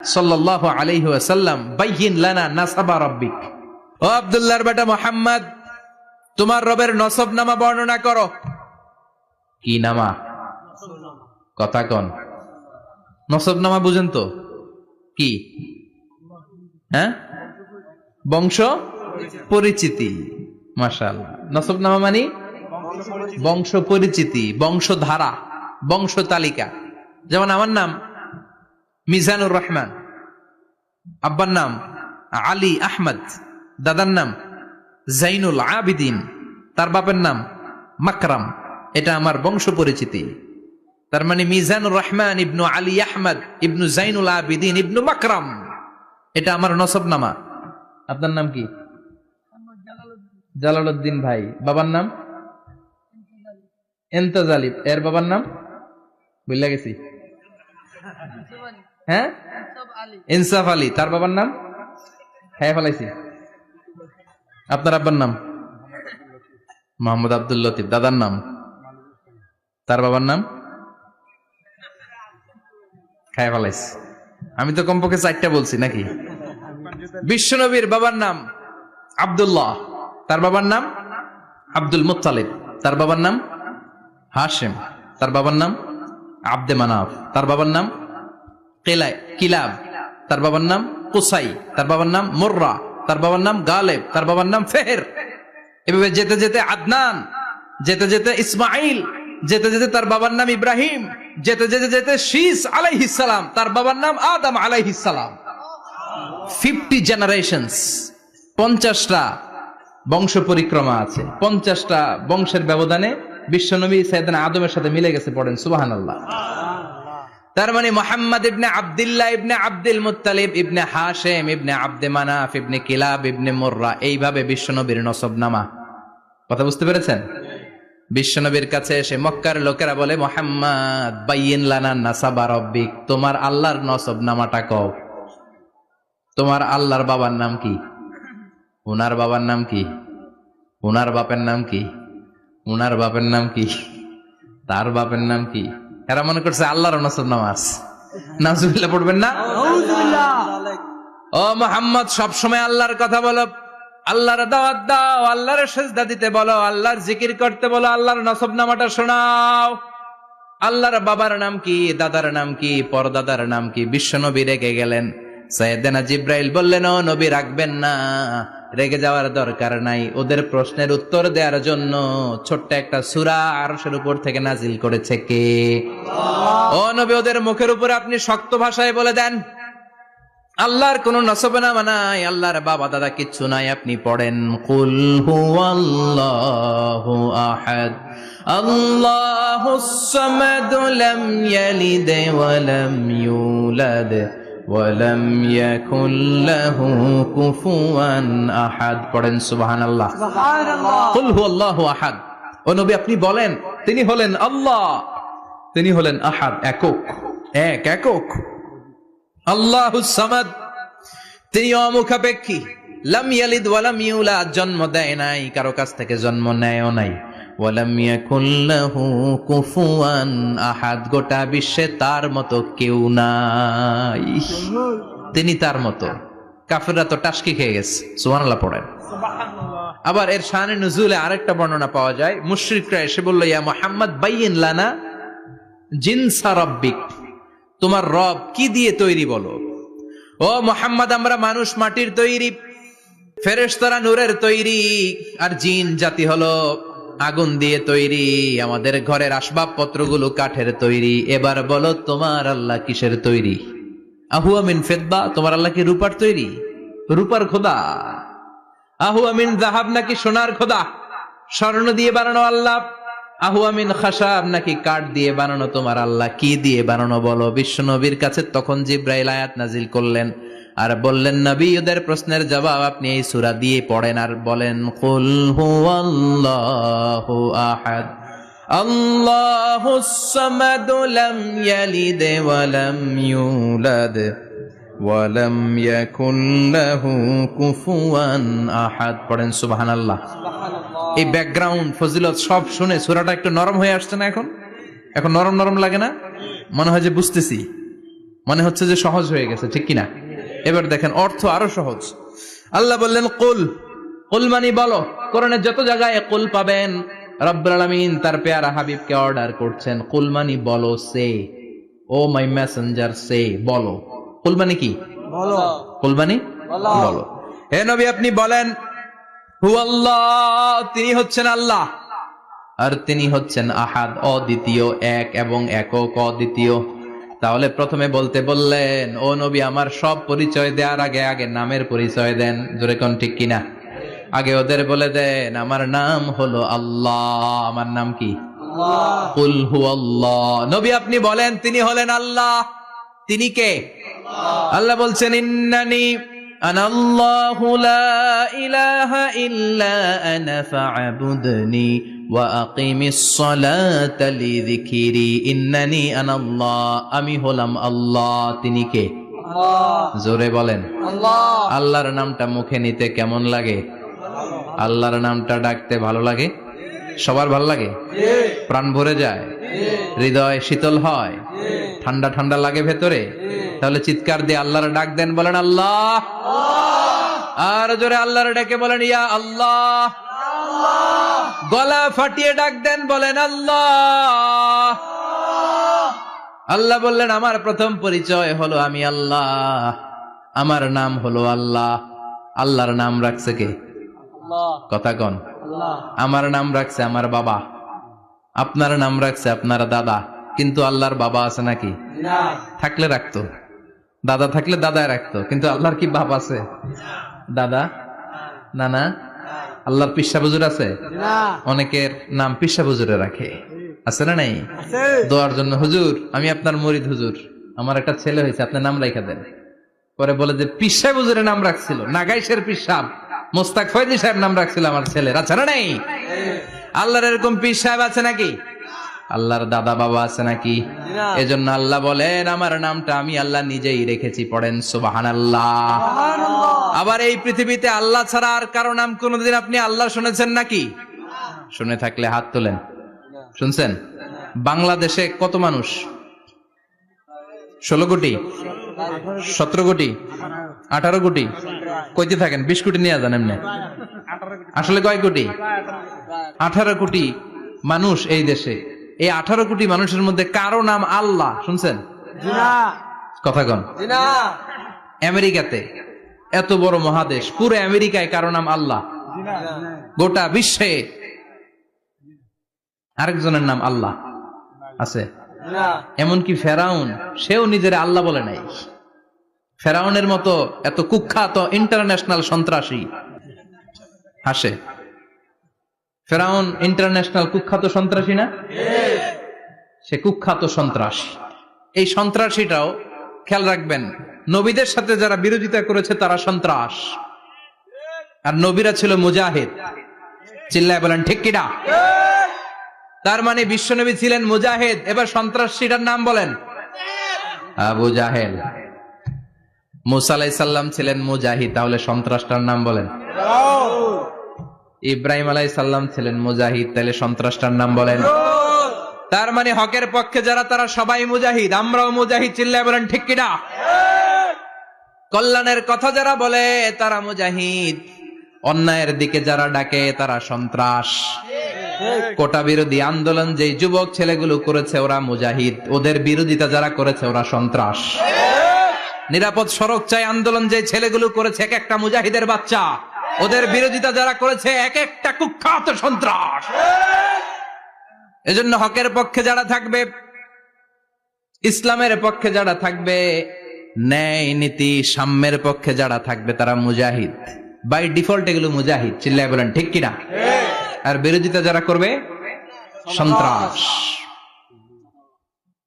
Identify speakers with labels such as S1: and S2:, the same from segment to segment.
S1: ওয়াসাল্লাম, বাইয়িন লানা নাসাবা রাব্বিক। ও বেটা মোহাম্মদ, তোমার রবের নসব নামা বর্ণনা করো। কি নামা? কথা কন? নসব নামা বুঝেন তো। কি? হ্যাঁ? বংশ? পরিচিতি। মাশাআল্লাহ। নসব নামা মানে? বংশ পরিচিতি, বংশধারা, বংশ তালিকা। যেমন আমার নাম মিজানুর রহমান। আব্বার নাম আলী আহমদ, দাদার নাম জাইনুল আবিদিন, তার বাপের নাম মাকরাম। এটা আমার বংশ পরিচিতি। তার মানে মিজানুর রহমান ইবনু আলী আহমদ, ইবনু জাইনুল আবিদিন, ইবনু মাকরাম। এটা আমার নসব নামা আপনার নাম কি? জালালউদ্দিন ভাই। বাবার নাম? এন্তাজালিব। এর বাবার নাম? বুঝলা গেছি। হ্যাঁ? ইনসাফ আলী। তার বাবার নাম? হ্যাঁ ফেলাইছি। আপনার আব্বার নাম? মোহাম্মদ আব্দুল লতিফ। দাদার নাম? তার বাবার নাম? খায় ফেলাইছি। আমি তো কমপক্ষে চারটা বলছি, নাকি? বিশ্বনবীর বাবার নাম আব্দুল্লাহ। তার বাবার নাম আব্দুল মুত্তালিব। তার বাবার নাম হাশেম। তার বাবার নাম আব্দে মানাফ। তার বাবার নাম কেলাই কিলাব। তার বাবার নাম কুসাই, তার বাবার নাম মোর্রা, তার বাবার নাম গালেব, তার বাবার নাম ফেহের। এভাবে যেতে যেতে আদনান, যেতে যেতে ইসমাইল যেতে যেতে তার বাবার নাম ইব্রাহিম, যেতে যেতে যেতে শীস আলাইহিসালাম তার বাবার নাম আদম আলাইহিসালাম ফিফটি জেনারেশনস, পঞ্চাশটা বংশ পরিক্রমা আছে। পঞ্চাশটা বংশের ব্যবধানে বিশ্বনবী সাইদান আদমের সাথে মিলে গেছে, পড়েন সুবাহান আল্লাহ তার মানে মোহাম্মদ ইবনে আব্দুল্লাহ ইবনে আব্দুল মুত্তালিব, ইবনে হাশেম, ইবনে আব্দে মানাফ, ইবনে কিলাব, ইবনে মোর্রা, এইভাবে বিশ্বনবীর নসব নামা কথা বুঝতে পেরেছেন? বিশ্বনবীর কাছে এসে মক্কার লোকেরা বলে, মোহাম্মদ, বাইয়িন লানা তোমার আল্লাহর নসব নামাটা কও। তোমার আল্লাহর বাবার নাম কি? উনার বাবার নাম কি? উনার বাপের নাম কি? উনার বাপের নাম কি? তার বাপের নাম কি? এরা মনে করছে আল্লাহর নসব নামাজ। নাজুবিল্লাহ পড়বেন না? ও মোহাম্মদ সবসময় আল্লাহর কথা বলো। আল্লাহর দাওয়াত দাও আল্লাহর সেজদা দিতে বলো আল্লাহর জিকির করতে বলো আল্লাহর নসব নামাটা শোনাও। আল্লাহর বাবার নাম কি দাদার নাম কি পরদাদার নাম কি বিশ্বনবী রেগে গেলেন। সৈয়দেনা জিব্রাইল বললেন ও নবী রাখবেন না। রেগে যাওয়ার দরকার নাই। ওদের প্রশ্নের উত্তর দেওয়ার জন্য ছোট্ট একটা সুরা আরশের উপর থেকে নাজিল করেছে কে? ও নবী ওদের মুখের উপর আপনি শক্ত ভাষায় বলে দেন। আল্লাহর কোন নসবনামা নাই আল্লাহর বাবা দাদা কিচ্ছু নাই আপনি পড়েন কুল হুয়াল্লাহু আহাদ আল্লাহুস সামাদ লাম ইয়ালিদ ওয়া লাম ইউলাদ। ওয়া লাম ইয়াকুল লাহু কুফুয়ান আহাদ। পড়েন সুবহানাল্লাহ। কুল হুয়াল্লাহু আহাদ। ও নবী আপনি বলেন তিনি হলেন আল্লাহ তিনি হলেন আহাদ একক এক একক। আল্লাহ সামাদ তিনি অমুখাপেক্ষী। লাম ইয়ালিদ ওয়ালাম ইউলাদ জন্ম দেয় নাই কারও কাছ থেকে জন্ম নেয়ও নাই। ওয়ালাম ইয়াকুল্লাহু কুফুয়ান আহাদ গোটা বিশ্বে তার মতো কেউ নাই। তিনি তার মতো। কাফেররা তো টাসকি খেয়ে গেছে সুবহানাল্লাহ পড়েন। আবার এর শানে নজুলে আরেকটা বর্ণনা পাওয়া যায়। মুশরিকরা এসে বলল ইয়া মুহাম্মদ বাইয়িন লানা জিনসা রব্বিক। তোমার রব কি দিয়ে তৈরি বলো? ও মোহাম্মদ আমরা মানুষ মাটির তৈরি। ফেরেশতারা নূরের তৈরি। আর জিন জাতি হলো আগুন দিয়ে তৈরি, আমাদের ঘরের আসবাবপত্রগুলো কাঠের তৈরি। এবার বলো, তোমার আল্লাহ কিসের তৈরি? আহু আমিন ফেদবা তোমার আল্লাহ কি রূপার তৈরি? রূপার খোদা। আহু আমিন জাহাব নাকি সোনার খোদা? স্বর্ণ দিয়ে বানানো আল্লাহ। আহু আমিন খাসাব নাকি কাঠ দিয়ে বানানো তোমার আল্লাহ? কি দিয়ে বানানো বলো? বিশ্ব নবীর কাছে তখন জিব্রাইল আয়াত নাজিল করলেন। আর বললেন নবী ওদের প্রশ্নের জবাব আপনি এই সূরা দিয়ে পড়েন আর বলেন কুল হুয়াল্লাহু আহাদ আল্লাহুস সামাদ লাম ইয়ালিদ ওয়া লাম ইউলাদ ওয়া লাম ইয়াকুল লাহু কুফুয়ান আহাদ। পড়েন সুবহানাল্লাহ। এই ব্যাকগ্রাউন্ড ফজিলত সব শুনে সুরাটা একটু নরম হয়ে আসছে না এখন? এখন নরম নরম লাগে না? মনে হয় যে বুঝতেছি। মনে হচ্ছে যে সহজ হয়ে গেছে ঠিক কিনা? এবার দেখেন অর্থ আরও সহজ। আল্লাহ বললেন কুল। কুল মানি বলো কোরআনের যত জায়গায় কুল পাবেন রব্বুল আলামিন তার পেয়ারা হাবিবকে অর্ডার করছেন। কুল মানি বলো সে। ও মাই মেসেঞ্জার সে। বলো। কুল মানে কি?
S2: বলো।
S1: কুল মানে বলো। হে নবী আপনি বলেন হু আল্লাহ তিনি হচ্ছেন আল্লাহ। আর তিনি হচ্ছেন আহাদ অদ্বিতীয় এক এবং একক অদ্বিতীয়। তাহলে প্রথমে বলতে বললেন ও নবী আমার সব পরিচয় দেওয়ার আগে আগে নামের পরিচয় দেন। জোরে কোন ঠিক কিনা? আগে ওদের বলে দেন আমার নাম হলো আল্লাহ। আমার নাম কি? নবী আপনি বলেন তিনি হলেন আল্লাহ। তিনি কে? আল্লাহ। বলছেন ইন্নানি আনাল্লাহু লা ইলাহা ইল্লা আনা ফা'বুদনি وأقم الصلاة لذكري إنني أنا الله আমি হলাম আল্লাহ তিনি কে জোরে বলেন আল্লাহর নামটা মুখে নিতে কেমন লাগে আল্লাহর নামটা ডাকতে ভালো লাগে সবার ভালো লাগে প্রাণ ভরে যায় হৃদয় শীতল হয় ঠান্ডা ঠান্ডা লাগে ভেতরে তাহলে চিৎকার দিয়ে আল্লাহর ডাক দেন বলেন আল্লাহ আর জোরে আল্লাহর ডেকে বলেন ইয়া আল্লাহ গলা ফাটিয়ে ডাক দেন বলেন আল্লাহ। আল্লাহ বললেন আমার প্রথম পরিচয় হলো আমি আল্লাহ। আমার নাম হলো আল্লাহ। আল্লাহর নাম রাখছে কে? কথা কন। আমার নাম রাখছে আমার বাবা। আপনার নাম রাখছে আপনার দাদা। কিন্তু আল্লাহর বাবা আছে নাকি? থাকলে রাখতো। দাদা থাকলে দাদায় রাখতো। কিন্তু আল্লাহর কি বাপ আছে? দাদা? নানা? আল্লাহর পিসা বুজুর আছে? অনেকের নাম পিসা বুজুরে রাখে। আছে না নাই? দোয়ার জন্য হুজুর আমি আপনার মরিদ হুজুর। আমার একটা ছেলে হয়েছে আপনার নাম রাখা দেন। পরে বলে যে পিসা বুজুরের নাম রাখছিল। নাগাইশের পিসাব মোস্তাক ফয়দি সাহেব নাম রাখছিল আমার ছেলের। আছে না নাই? আল্লাহর এরকম পিস সাহেব আছে নাকি? আল্লাহর দাদা বাবা আছে নাকি? এজন্য আল্লাহ বলেন আমার নামটা আমি আল্লাহ নিজেই রেখেছি। পড়েন সুবাহান আল্লাহ আবার এই পৃথিবীতে আল্লাহ ছাড়া আর কারও নাম কোনোদিন আপনি আল্লাহ শুনেছেন নাকি? শুনে থাকলে হাত তোলেন। শুনছেন? বাংলাদেশে কত মানুষ? ষোলো কোটি? সতেরো কোটি? আঠারো কোটি? কইতে থাকেন? বিশ কোটি নিয়ে যান এমনি। আসলে কয় কোটি? আঠারো কোটি মানুষ এই দেশে। এই আঠারো কোটি মানুষের মধ্যে কারও নাম আল্লাহ শুনছেন? কথা কন। আমেরিকাতে এত বড় মহাদেশ পুরো আমেরিকায় কারও নাম আল্লাহ। গোটা বিশ্বে আরেকজনের নাম আল্লাহ আছে। এমনকি ফেরাউন সেও নিজের আল্লাহ বলে নাই। ফেরাউনের মতো এত কুখ্যাত ইন্টারন্যাশনাল সন্ত্রাসী হাসে ফেরাউন ইন্টারন্যাশনাল কুখ্যাত সন্ত্রাসী না? সে কুখ্যাত সন্ত্রাস। এই সন্ত্রাসীটাও খেয়াল রাখবেন, নবীদের সাথে যারা বিরোধিতা করেছে তারা সন্ত্রাস। আর নবীরা ছিল মুজাহিদ। চিল্লায় বলেন, ঠিক কিনা? তার মানে বিশ্বনবী ছিলেন মুজাহিদ। এবার সন্ত্রাসীটার নাম বলেন, আবু জাহেল। মুসা আলাইসাল্লাম ছিলেন মুজাহিদ। তাহলে সন্ত্রাসটার নাম বলেন ইব্রাহিম আলাই সাল্লাম ছিলেন মুজাহিদ, তাহলে সন্ত্রাসটার নাম বলেন। তার মানে হকের পক্ষে যারা, তারা সবাই মুজাহিদ, আমরাও মুজাহিদ, চিল্লায় বলেন, ঠিক কিনা? কল্যাণের কথা যারা বলে, তারা মুজাহিদ। অন্যায়ের দিকে যারা ডাকে, তারা সন্ত্রাস। কোটা বিরোধী আন্দোলন যে যুবক ছেলেগুলো করেছে, ওরা মুজাহিদ। ওদের বিরোধিতা যারা করেছে, ওরা সন্ত্রাস। নিরাপদ সড়ক চাই আন্দোলন যে ছেলেগুলো করেছে, এক একটা মুজাহিদের বাচ্চা। ওদের বিরোধিতা যারা করেছে, এক একটা কুখ্যাত সন্ত্রাস। এজন্য হকের পক্ষে যারা থাকবে, ইসলামের পক্ষে যারা থাকবে, ন্যায় নীতি সাম্যের পক্ষে যারা থাকবে, তারা মুজাহিদ। বাই ডিফল্ট এগুলো মুজাহিদ, চিল্লায় বলেন, ঠিক কিনা? আর বিরোধিতা যারা করবে, সন্ত্রাস।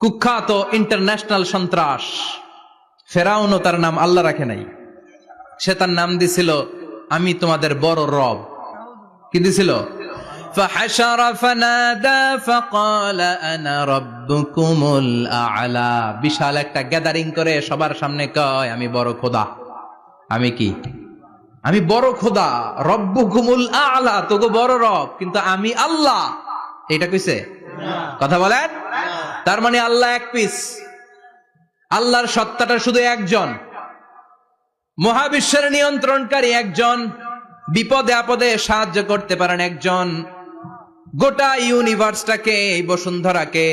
S1: কুখ্যাত ইন্টারন্যাশনাল সন্ত্রাস। ফেরাউনও তার নাম আল্লাহ রাখে নাই। সে তার নাম দিছিল আমি তোমাদের বড় রব কি দিছিল فحشر فنادى فقال انا ربكم الاعلى বিশাল একটা গ্যাদারিং করে সবার সামনে কয় আমি বড় খোদা আমি কি আমি বড় খোদা রব্বুকুমুল আলা তোগো বড় রব কিন্তু আমি আল্লাহ এটা কইছে কথা বলেন তার মানে আল্লাহ এক পিস আল্লাহর সত্তাটা শুধু একজন মহাবিশ্বের নিয়ন্ত্রণকারী একজন বিপদে আপদে সাহায্য করতে পারেন একজন। গোটা ইউনিভার্সটাকে এই বসুন্ধরাকে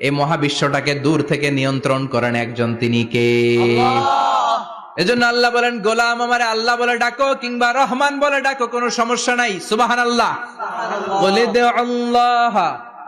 S1: এই মহাবিশ্বটাকে দূর থেকে নিয়ন্ত্রণ করেন একজন। তিনি কে? এজন্য আল্লাহ বলেন গোলাম আমারে আল্লাহ বলে ডাকো কিংবা রহমান বলে ডাকো কোনো সমস্যা নাই। সুবাহান আল্লাহ বলে দে আল্লাহ।